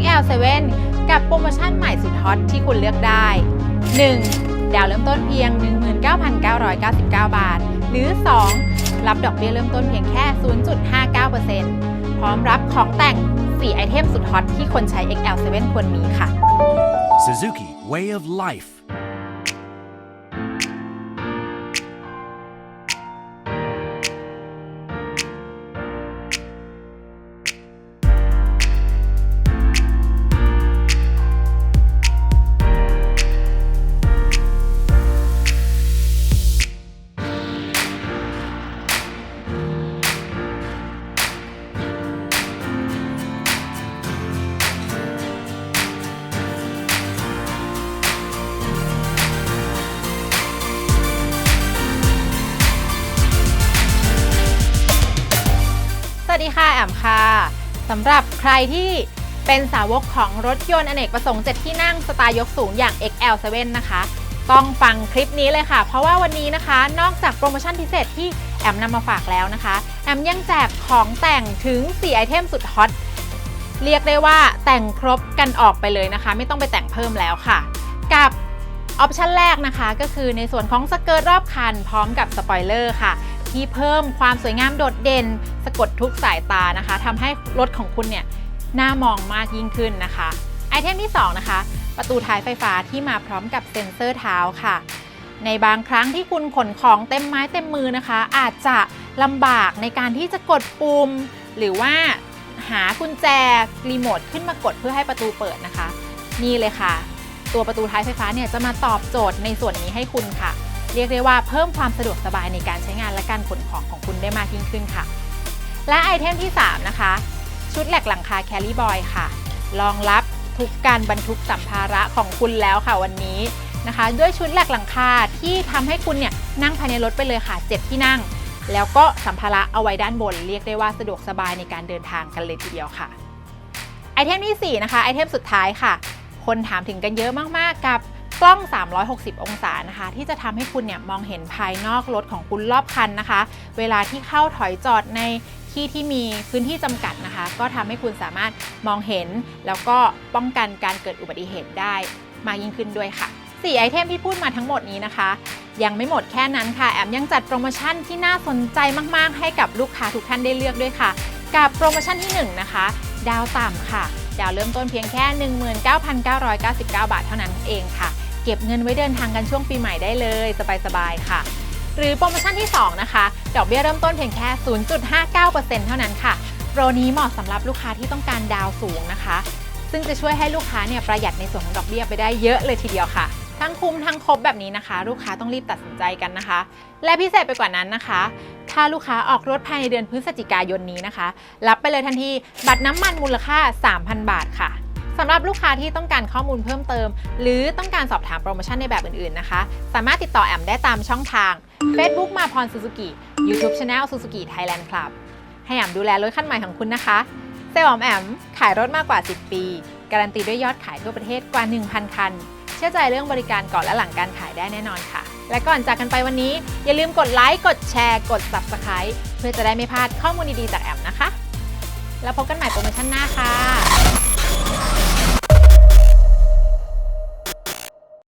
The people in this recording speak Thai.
XL7 กับโปรโมชั่นใหม่สุดฮอตที่คุณเลือกได้ 1. ดาวเริ่มต้นเพียง 19,999 บาท หรือ 2. รับดอกเบี้ยเริ่มต้นเพียงแค่ 0.59%พร้อมรับของแต่ง 4 ไอเทมสุดฮอตที่คนใช้ XL7 ควรมีค่ะ Suzuki Way of Life. วัสดีค่ะแอมค่ะสำหรับใครที่เป็นสาวกของรถยนต์อเนกประสงค์ 7 ที่นั่งสไตล์ยกสูงอย่าง XL7 นะคะ ต้องฟังคลิปนี้เลยค่ะ เพราะว่าวันนี้นะคะ นอกจากโปรโมชั่นพิเศษที่แอมนำมาฝากแล้วนะคะ แอมยังแจกของแต่งถึง 4 ไอเทมสุดฮอตเรียกได้ว่าแต่งครบกันออกไปเลยนะคะ ไม่ต้องไปแต่งเพิ่มแล้วค่ะ กับออปชันแรกนะคะ ก็คือในส่วนของสเกิร์ตรอบคัน พร้อมกับสปอยเลอร์ค่ะ ที่เพิ่มความสวยงามโดดเด่น สะกดทุกสายตานะคะทำให้รถของคุณเนี่ยน่ามองมากยิ่งขึ้นนะคะ ไอเทมที่ 2 นะคะ ประตูท้ายไฟฟ้าที่มาพร้อมกับเซ็นเซอร์เท้าค่ะ ในบางครั้งที่คุณขนของเต็มไม้เต็มมือนะคะ อาจจะลำบากในการที่จะกดปุ่ม หรือว่าหากุญแจรีโมทขึ้นมากดเพื่อให้ประตูเปิดนะคะ นี่เลยค่ะ ตัวประตูท้ายไฟฟ้าเนี่ยจะมาตอบโจทย์ในส่วนนี้ให้คุณค่ะ เรียกได้ว่าเพิ่มความสะดวกสบายในการใช้งานและการขนของของคุณได้มากยิ่งขึ้นค่ะ และไอเทมที่ 3 นะคะ ชุดแหลกหลังคาแคล r ่บอยค่ะรองรับทุกการบรรทุกสัมภาระของคุณแล้วค่ะวันนี้นะคะ ด้วยชุดแหลกหลังคาที่ทำให้คุณเนี่ยนั่งภายในรถไปเลยค่ะ7ที่นั่ง แล้วก็สัมภาระเอาไว้ด้านบน เรียกได้ว่าสะดวกสบายในการเดินทางกันเลยทีเดียวค่ะไอเทมที่ 4 นะคะไอเทมสุดท้ายค่ะ คนถามถึงกันเยอะมากๆ กับ กล้อง 360 องศานะคะ ที่จะทำให้คุณเนี่ยมองเห็นภายนอกรถของคุณรอบคันนะคะ เวลาที่เข้าถอยจอดในที่ที่มีพื้นที่จำกัดนะคะ ก็ทำให้คุณสามารถมองเห็น แล้วก็ป้องกันการเกิดอุบัติเหตุได้มากยิ่งขึ้นด้วยค่ะ4ไอเทมที่พูดมาทั้งหมดนี้นะคะ ยังไม่หมดแค่นั้นค่ะ แอมยังจัดโปรโมชั่นที่น่าสนใจมากๆ ให้กับลูกค้าทุกท่านได้เลือกด้วยค่ะ กับโปรโมชั่นที่ 1 นะคะ ดาวต่ำค่ะ ดาวเริ่มต้นเพียงแค่ 19,999 บาทเท่านั้นเองค่ะ เก็บเงินไว้เดินทางกันช่วงปีใหม่ได้เลย สบายๆค่ะ หรือโปรโมชั่นที่ 2 นะคะ ดอกเบี้ยเริ่มต้นเพียงแค่ 0.59%เท่านั้นค่ะ โปรนี้เหมาะสำหรับลูกค้าที่ต้องการดาวสูงนะคะ ซึ่งจะช่วยให้ลูกค้าเนี่ยประหยัดในส่วนของดอกเบี้ยไปได้เยอะเลยทีเดียวค่ะทั้งคุ้มทั้งครบแบบนี้นะคะ ลูกค้าต้องรีบตัดสินใจกันนะคะ และพิเศษไปกว่านั้นนะคะ ถ้าลูกค้าออกรถภายในเดือนพฤศจิกายนนี้นะคะ รับไปเลยทันทีบัตรน้ำมันมูลค่า 3,000 บาทค่ะ สำหรับลูกค้าที่ต้องการข้อมูลเพิ่มเติม หรือต้องการสอบถามโปรโมชั่นในแบบอื่นๆนะคะ สามารถติดต่อแอมได้ตามช่องทาง Facebook มาพรซูซูกิ YouTube Channel Suzuki Thailand Club ให้แอมดูแลรถคันใหม่ของคุณนะคะเซลล์ออมแอมขายรถมากกว่า 10 ปี การันตีด้วยยอดขายทั่วประเทศกว่า 1,000 คัน เชื่อใจเรื่องบริการก่อนและหลังการขายได้แน่นอนค่ะ และก่อนจากกันไปวันนี้ อย่าลืมกดไลค์กดแชร์กด Subscribe เพื่อจะได้ไม่พลาดข้อมูลดีๆจากแอมนะคะ แล้วพบกันใหม่โปรโมชั่นหน้าค่ะ